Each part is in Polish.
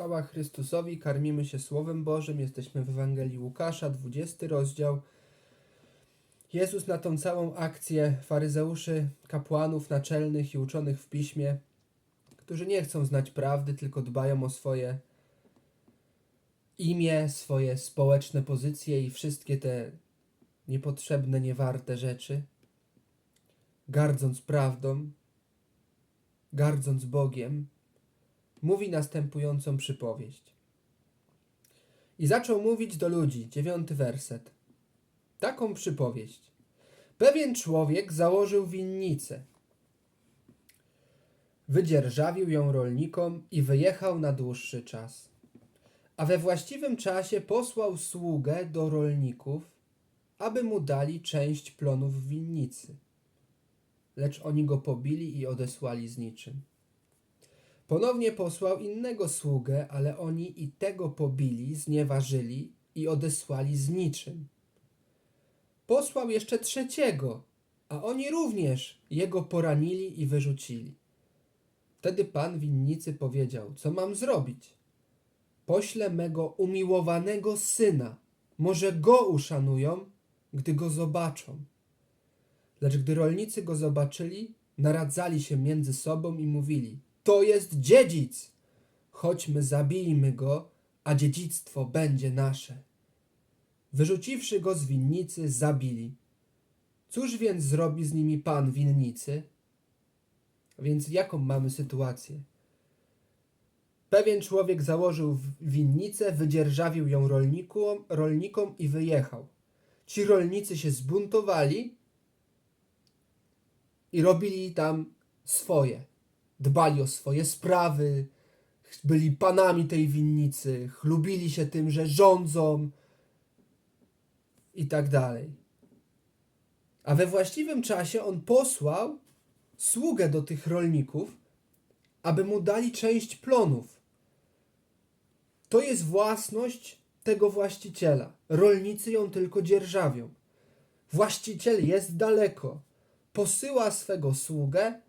Chwała Chrystusowi, karmimy się Słowem Bożym, jesteśmy w Ewangelii Łukasza, 20 rozdział. Jezus na tą całą akcję faryzeuszy, kapłanów naczelnych i uczonych w piśmie, którzy nie chcą znać prawdy, tylko dbają o swoje imię, swoje społeczne pozycje i wszystkie te niepotrzebne, niewarte rzeczy, gardząc prawdą, gardząc Bogiem, mówi następującą przypowieść. I zaczął mówić do ludzi, dziewiąty werset. Taką przypowieść. Pewien człowiek założył winnicę. Wydzierżawił ją rolnikom i wyjechał na dłuższy czas. A we właściwym czasie posłał sługę do rolników, aby mu dali część plonów winnicy. Lecz oni go pobili i odesłali z niczym. Ponownie posłał innego sługę, ale oni i tego pobili, znieważyli i odesłali z niczym. Posłał jeszcze trzeciego, a oni również jego poranili i wyrzucili. Wtedy pan winnicy powiedział: Co mam zrobić? Poślę mego umiłowanego syna. Może go uszanują, gdy go zobaczą. Lecz gdy rolnicy go zobaczyli, naradzali się między sobą i mówili: To jest dziedzic! Chodźmy, zabijmy go, a dziedzictwo będzie nasze. Wyrzuciwszy go z winnicy, zabili. Cóż więc zrobi z nimi pan winnicy? Więc jaką mamy sytuację? Pewien człowiek założył winnicę, wydzierżawił ją rolnikom, rolnikom i wyjechał. Ci rolnicy się zbuntowali i robili tam swoje. Dbali o swoje sprawy, byli panami tej winnicy, chlubili się tym, że rządzą i tak dalej. A we właściwym czasie on posłał sługę do tych rolników, aby mu dali część plonów. To jest własność tego właściciela. Rolnicy ją tylko dzierżawią. Właściciel jest daleko. Posyła swego sługę,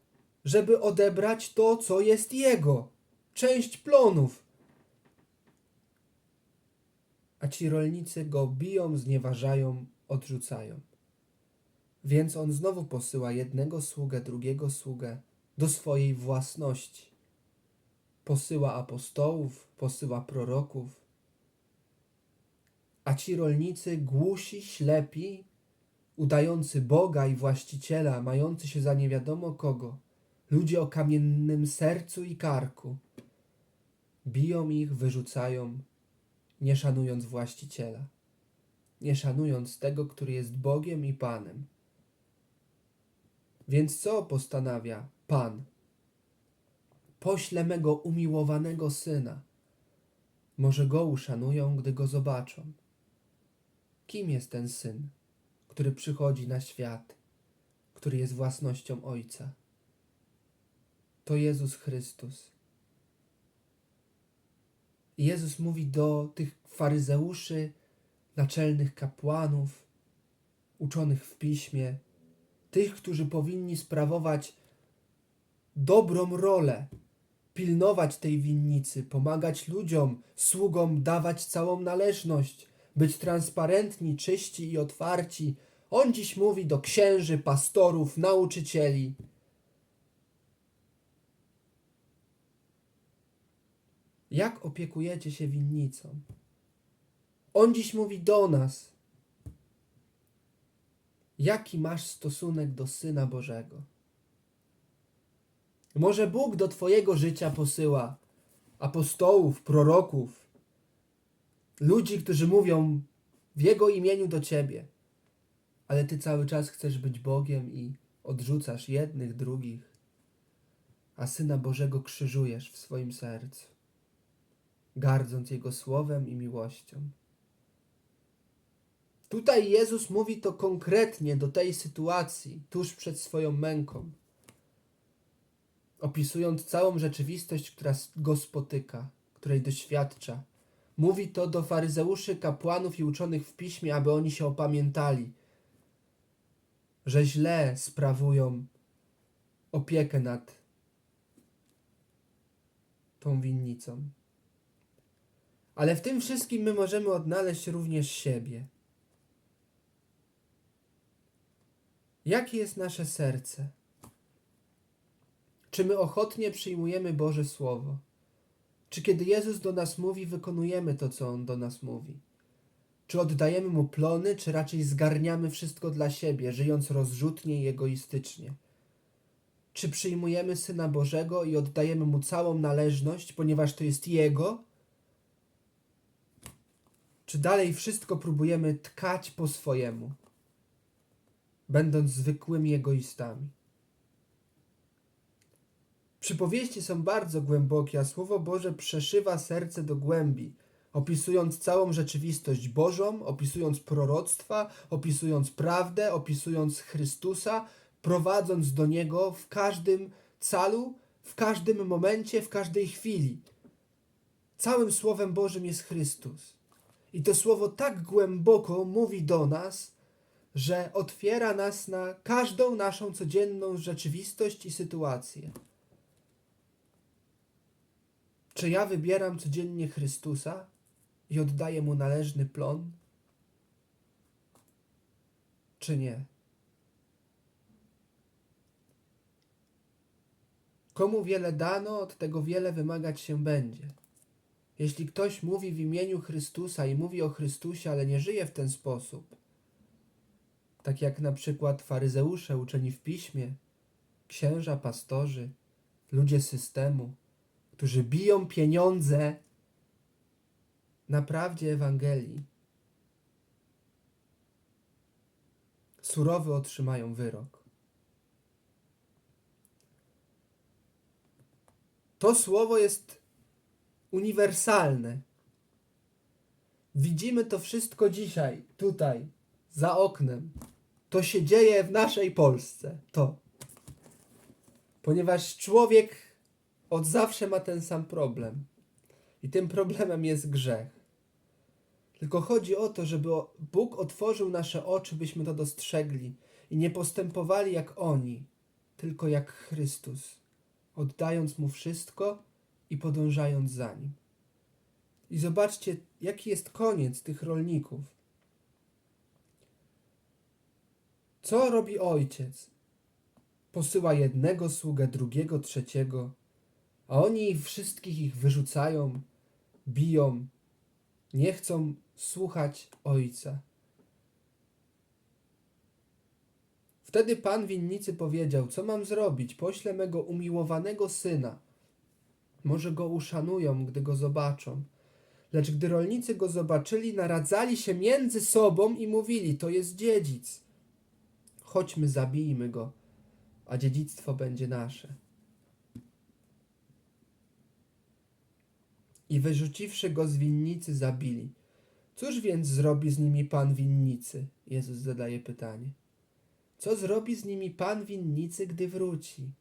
żeby odebrać to, co jest jego część plonów. A ci rolnicy go biją, znieważają, odrzucają. Więc on znowu posyła jednego sługę, drugiego sługę do swojej własności. Posyła apostołów, posyła proroków. A ci rolnicy, głusi, ślepi, udający Boga i właściciela, mający się za nie wiadomo kogo, ludzie o kamiennym sercu i karku, biją ich, wyrzucają, nie szanując właściciela, nie szanując tego, który jest Bogiem i Panem. Więc co postanawia Pan? Poślę mego umiłowanego syna. Może go uszanują, gdy go zobaczą. Kim jest ten syn, który przychodzi na świat, który jest własnością Ojca? To Jezus Chrystus. Jezus mówi do tych faryzeuszy, naczelnych kapłanów, uczonych w piśmie, tych, którzy powinni sprawować dobrą rolę, pilnować tej winnicy, pomagać ludziom, sługom dawać całą należność, być transparentni, czyści i otwarci. On dziś mówi do księży, pastorów, nauczycieli. Jak opiekujecie się winnicą? On dziś mówi do nas. Jaki masz stosunek do Syna Bożego? Może Bóg do Twojego życia posyła apostołów, proroków, ludzi, którzy mówią w Jego imieniu do Ciebie, ale Ty cały czas chcesz być Bogiem i odrzucasz jednych, drugich, a Syna Bożego krzyżujesz w swoim sercu, gardząc Jego słowem i miłością. Tutaj Jezus mówi to konkretnie do tej sytuacji, tuż przed swoją męką opisując całą rzeczywistość, która go spotyka, której doświadcza. Mówi to do faryzeuszy, kapłanów i uczonych w piśmie, aby oni się opamiętali, że źle sprawują opiekę nad tą winnicą. Ale w tym wszystkim my możemy odnaleźć również siebie. Jakie jest nasze serce? Czy my ochotnie przyjmujemy Boże Słowo? Czy kiedy Jezus do nas mówi, wykonujemy to, co On do nas mówi? Czy oddajemy Mu plony, czy raczej zgarniamy wszystko dla siebie, żyjąc rozrzutnie i egoistycznie? Czy przyjmujemy Syna Bożego i oddajemy Mu całą należność, ponieważ to jest Jego? Czy dalej wszystko próbujemy tkać po swojemu, będąc zwykłymi egoistami? Przypowieści są bardzo głębokie, a Słowo Boże przeszywa serce do głębi, opisując całą rzeczywistość Bożą, opisując proroctwa, opisując prawdę, opisując Chrystusa, prowadząc do Niego w każdym calu, w każdym momencie, w każdej chwili. Całym Słowem Bożym jest Chrystus. I to Słowo tak głęboko mówi do nas, że otwiera nas na każdą naszą codzienną rzeczywistość i sytuację. Czy ja wybieram codziennie Chrystusa i oddaję Mu należny plon? Czy nie? Komu wiele dano, od tego wiele wymagać się będzie. Jeśli ktoś mówi w imieniu Chrystusa i mówi o Chrystusie, ale nie żyje w ten sposób, tak jak na przykład faryzeusze uczeni w piśmie, księża, pastorzy, ludzie systemu, którzy biją pieniądze na prawdzie Ewangelii, surowy otrzymają wyrok. To słowo jest uniwersalne. Widzimy to wszystko dzisiaj, tutaj, za oknem. To się dzieje w naszej Polsce. To. Ponieważ człowiek od zawsze ma ten sam problem. I tym problemem jest grzech. Tylko chodzi o to, żeby Bóg otworzył nasze oczy, byśmy to dostrzegli i nie postępowali jak oni, tylko jak Chrystus, oddając Mu wszystko i podążając za Nim. I zobaczcie, jaki jest koniec tych rolników. Co robi ojciec? Posyła jednego sługę, drugiego, trzeciego, a oni wszystkich ich wyrzucają, biją, nie chcą słuchać ojca. Wtedy pan winnicy powiedział: Co mam zrobić? Poślę mego umiłowanego syna. Może go uszanują, gdy go zobaczą. Lecz gdy rolnicy go zobaczyli, naradzali się między sobą i mówili: To jest dziedzic. Chodźmy, zabijmy go, a dziedzictwo będzie nasze. I wyrzuciwszy go z winnicy, zabili. Cóż więc zrobi z nimi pan winnicy? Jezus zadaje pytanie. Co zrobi z nimi pan winnicy, gdy wróci?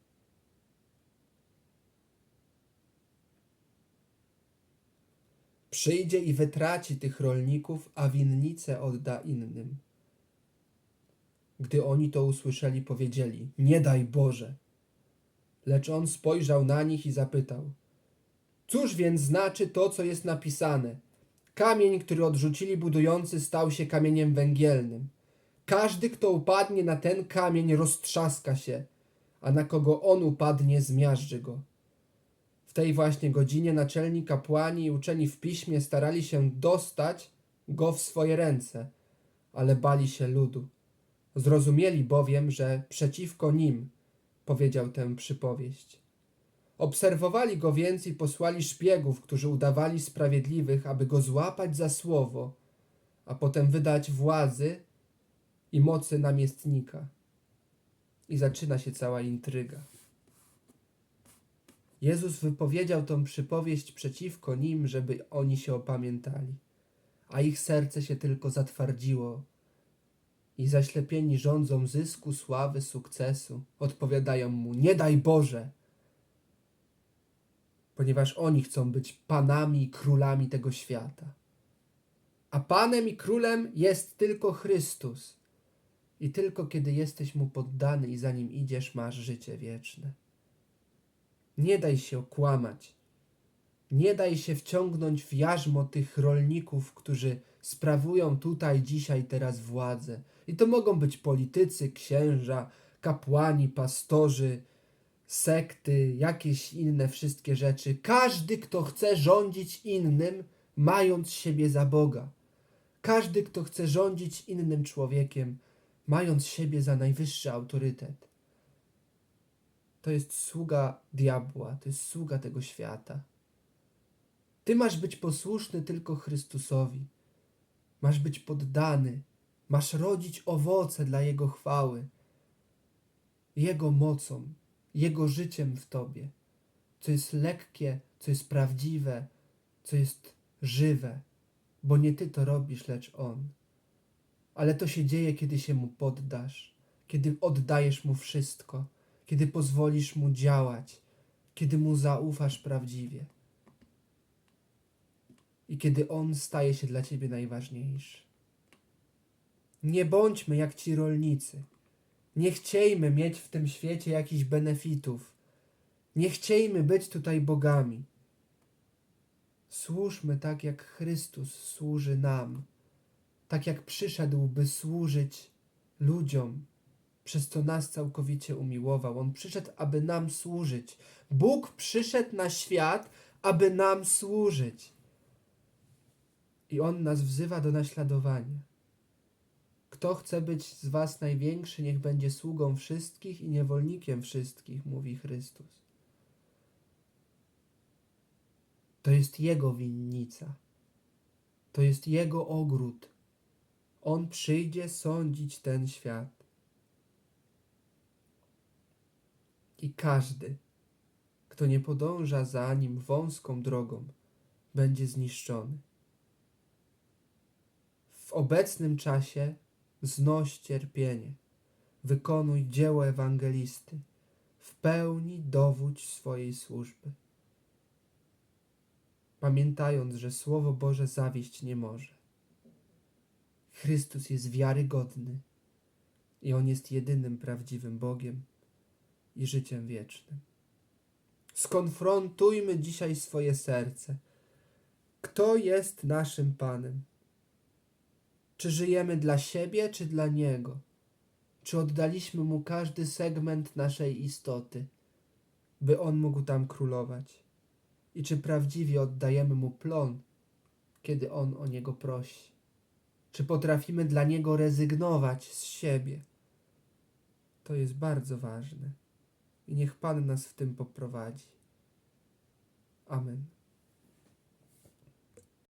Przyjdzie i wytraci tych rolników, a winnicę odda innym. Gdy oni to usłyszeli, powiedzieli: Nie daj Boże. Lecz on spojrzał na nich i zapytał: Cóż więc znaczy to, co jest napisane? Kamień, który odrzucili budujący, stał się kamieniem węgielnym. Każdy, kto upadnie na ten kamień, roztrzaska się, a na kogo on upadnie, zmiażdży go. W tej właśnie godzinie naczelni kapłani i uczeni w piśmie starali się dostać go w swoje ręce, ale bali się ludu. Zrozumieli bowiem, że przeciwko nim powiedział tę przypowieść. Obserwowali go więc i posłali szpiegów, którzy udawali sprawiedliwych, aby go złapać za słowo, a potem wydać władzy i mocy namiestnika. I zaczyna się cała intryga. Jezus wypowiedział tą przypowieść przeciwko nim, żeby oni się opamiętali, a ich serce się tylko zatwardziło i zaślepieni rządzą zysku, sławy, sukcesu, odpowiadają mu: Nie daj Boże! Ponieważ oni chcą być panami i królami tego świata. A panem i królem jest tylko Chrystus. I tylko kiedy jesteś mu poddany i za nim idziesz, masz życie wieczne. Nie daj się okłamać. Nie daj się wciągnąć w jarzmo tych rolników, którzy sprawują tutaj, dzisiaj, teraz władzę. I to mogą być politycy, księża, kapłani, pastorzy, sekty, jakieś inne wszystkie rzeczy. Każdy, kto chce rządzić innym, mając siebie za Boga. Każdy, kto chce rządzić innym człowiekiem, mając siebie za najwyższy autorytet. To jest sługa diabła, to jest sługa tego świata. Ty masz być posłuszny tylko Chrystusowi. Masz być poddany, masz rodzić owoce dla Jego chwały, Jego mocą, Jego życiem w Tobie, co jest lekkie, co jest prawdziwe, co jest żywe, bo nie Ty to robisz, lecz On. Ale to się dzieje, kiedy się Mu poddasz, kiedy oddajesz Mu wszystko, kiedy pozwolisz Mu działać, kiedy Mu zaufasz prawdziwie i kiedy On staje się dla Ciebie najważniejszy. Nie bądźmy jak ci rolnicy. Nie chciejmy mieć w tym świecie jakichś benefitów. Nie chciejmy być tutaj bogami. Służmy tak, jak Chrystus służy nam, tak jak przyszedł, by służyć ludziom, przez co nas całkowicie umiłował. On przyszedł, aby nam służyć. Bóg przyszedł na świat, aby nam służyć. I On nas wzywa do naśladowania. Kto chce być z Was największy, niech będzie sługą wszystkich i niewolnikiem wszystkich, mówi Chrystus. To jest Jego winnica. To jest Jego ogród. On przyjdzie sądzić ten świat. I każdy, kto nie podąża za nim wąską drogą, będzie zniszczony. W obecnym czasie znoś cierpienie, wykonuj dzieło ewangelisty, w pełni dowódź swojej służby. Pamiętając, że Słowo Boże zawieść nie może. Chrystus jest wiarygodny i On jest jedynym prawdziwym Bogiem i życiem wiecznym. Skonfrontujmy dzisiaj swoje serce. Kto jest naszym Panem? Czy żyjemy dla siebie, czy dla Niego? Czy oddaliśmy Mu każdy segment naszej istoty, by On mógł tam królować? I czy prawdziwie oddajemy Mu plon, kiedy On o niego prosi? Czy potrafimy dla Niego rezygnować z siebie? To jest bardzo ważne i niech Pan nas w tym poprowadzi. Amen.